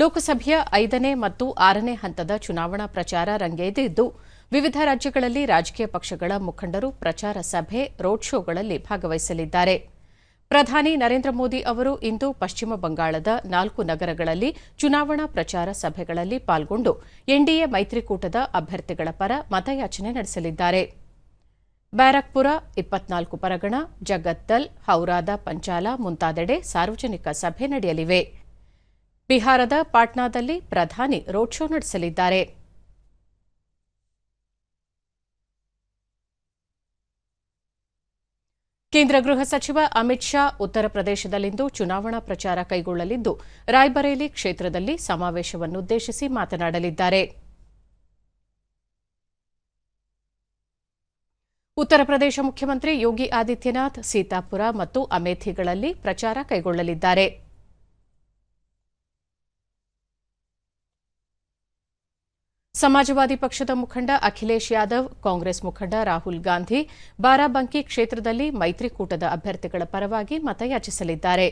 ಲೋಕಸಭೆಯ ಐದನೇ ಮತ್ತು ಆರನೇ ಹಂತದ ಚುನಾವಣಾ ಪ್ರಚಾರ ರಂಗೇರಿದ್ದು ವಿವಿಧ ರಾಜ್ಯಗಳಲ್ಲಿ ರಾಜಕೀಯ ಪಕ್ಷಗಳ ಮುಖಂಡರು ಪ್ರಚಾರ ಸಭೆ, ರೋಡ್ ಶೋಗಳಲ್ಲಿ ಭಾಗವಹಿಸಲಿದ್ದಾರೆ. ಪ್ರಧಾನಿ ನರೇಂದ್ರ ಮೋದಿ ಅವರು ಇಂದು ಪಶ್ಚಿಮ ಬಂಗಾಳದ ನಾಲ್ಕು ನಗರಗಳಲ್ಲಿ ಚುನಾವಣಾ ಪ್ರಚಾರ ಸಭೆಗಳಲ್ಲಿ ಪಾಲ್ಗೊಂಡು ಎನ್ಡಿಎ ಮೈತ್ರಿಕೂಟದ ಅಭ್ಯರ್ಥಿಗಳ ಪರ ಮತಯಾಚನೆ ನಡೆಸಲಿದ್ದಾರೆ. ಬ್ಯಾರಕ್ಪುರ, ಇಪ್ಪತ್ನಾಲ್ಕು ಪರಗಣ, ಜಗತ್ತಲ್, ಹೌರಾದ, ಪಂಚಾಲ ಮುಂತಾದೆಡೆ ಸಾರ್ವಜನಿಕ ಸಭೆ ನಡೆಯಲಿವೆ. ಬಿಹಾರದ ಪಾಟ್ನಾದಲ್ಲಿ ಪ್ರಧಾನಿ ರೋಡ್ ಶೋ ನಡೆಸಲಿದ್ದಾರೆ. ಕೇಂದ್ರ ಗೃಹ ಸಚಿವ ಅಮಿತ್ ಶಾ ಉತ್ತರ ಪ್ರದೇಶದಲ್ಲಿಂದು ಚುನಾವಣಾ ಪ್ರಚಾರ ಕೈಗೊಳ್ಳಲಿದ್ದು, ರಾಯ್ಬರೇಲಿ ಕ್ಷೇತ್ರದಲ್ಲಿ ಸಮಾವೇಶವನ್ನುದ್ದೇಶಿಸಿ ಮಾತನಾಡಲಿದ್ದಾರೆ. ಉತ್ತರ ಪ್ರದೇಶ ಮುಖ್ಯಮಂತ್ರಿ ಯೋಗಿ ಆದಿತ್ಯನಾಥ್, ಸೀತಾಪುರ ಮತ್ತು ಅಮೇಥಿಗಳಲ್ಲಿ ಪ್ರಚಾರ ಕೈಗೊಳ್ಳಲಿದ್ದಾರೆ. ಸಮಾಜವಾದಿ ಪಕ್ಷದ ಮುಖಂಡ ಅಖಿಲೇಶ್ ಯಾದವ್, ಕಾಂಗ್ರೆಸ್ ಮುಖಂಡ ರಾಹುಲ್ ಗಾಂಧಿ, ಬಾರಾಬಂಕಿ ಕ್ಷೇತ್ರದಲ್ಲಿ ಮೈತ್ರಿಕೂಟದ ಅಭ್ಯರ್ಥಿಗಳ ಪರವಾಗಿ ಮತಯಾಚಿಸಲಿದ್ದಾರೆ.